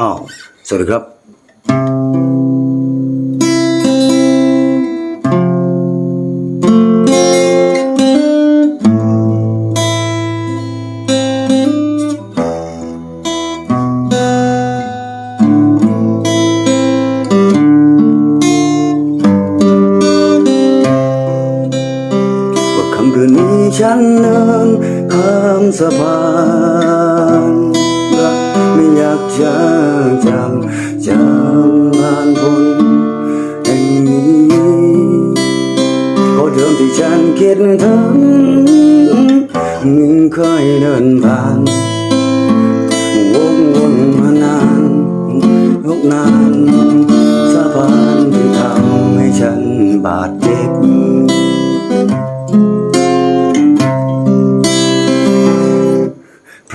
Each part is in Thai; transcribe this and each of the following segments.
อ้าวสวัสดีครับ ว่าคำคืนนี้ฉันเดินข้ามสะพาน อยากจะจำจำผ่านพ้นแห่งนี้ก็เดิมที่ฉันคิดถึงเค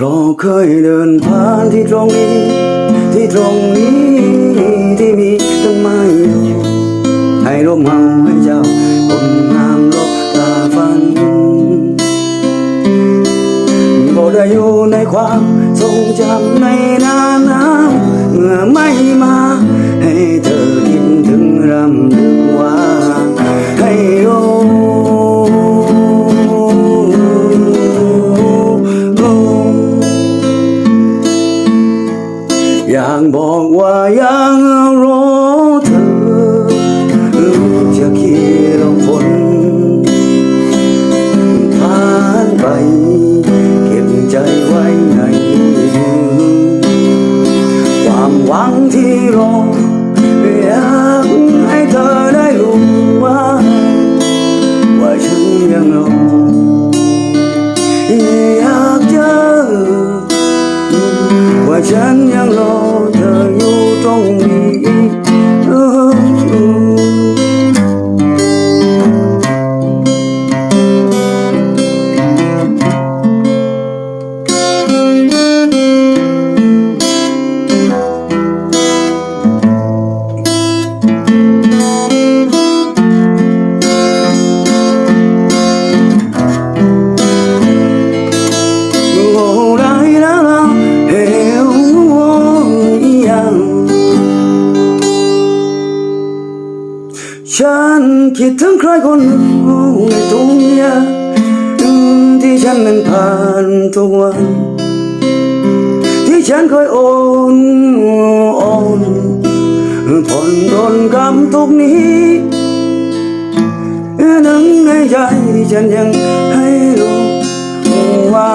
เพราะเคยเดินผ่านที่ตรงนี้ ที่ตรงนี้ที่มีต้นไม้อยู่ให้ร่มเงาให้เจ้าคนงามลบตาฟันบ่ได้อยู่ในความทรงจำในนาน ยังราอยากเจอว่าฉันยังรอ ฉันคิดถึงใครคนหนึ่งในทุ่งหญ้าที่ฉันนั้นผ่านทุกวัน ที่ฉันเคยโอนโอนผ่อนรนกำทุกนี้หนึ่งในใจที่ฉันยังให้รู้ว่า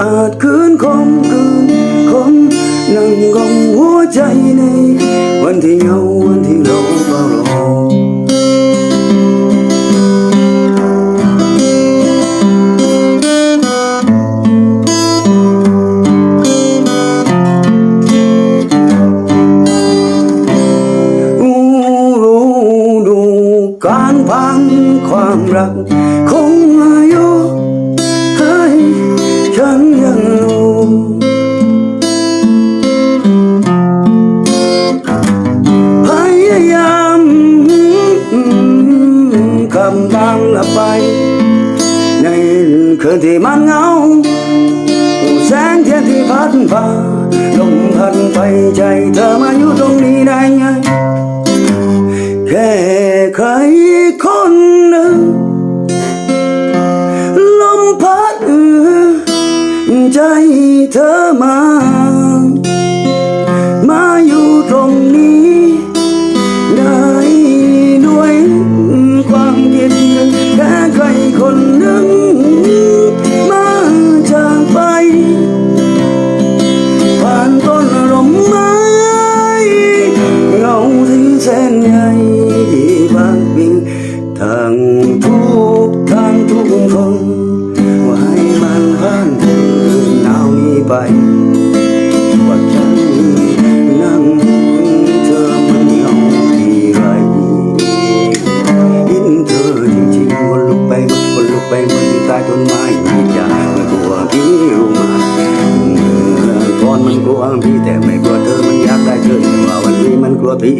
อาจคืนคมคืนคมนั่งกองหัวใจใน วันที่เหงาวันที่เราเฝ้ารอู้รู้ดูการพังความรักำบางละไปในคืนที่มันเหงาแสงเทียนที่พัดผ่า ทั้งทุกทั้งทุกคนว่าให้มันผ่านเธอหนาวนี้ไปว่าฉันนั่งเธอมันเหงาที่ไรยินเธอจริงจริงวนลุกไปวนลุกไปวนที่ต้ต้นไม้มียากม่กลัวพี่รู้มาก่อนมันกลัวพี่แต่ไม่กลัวเธอมันอยากได้เธอแต่ว่าวันนี้มันกลัวพี่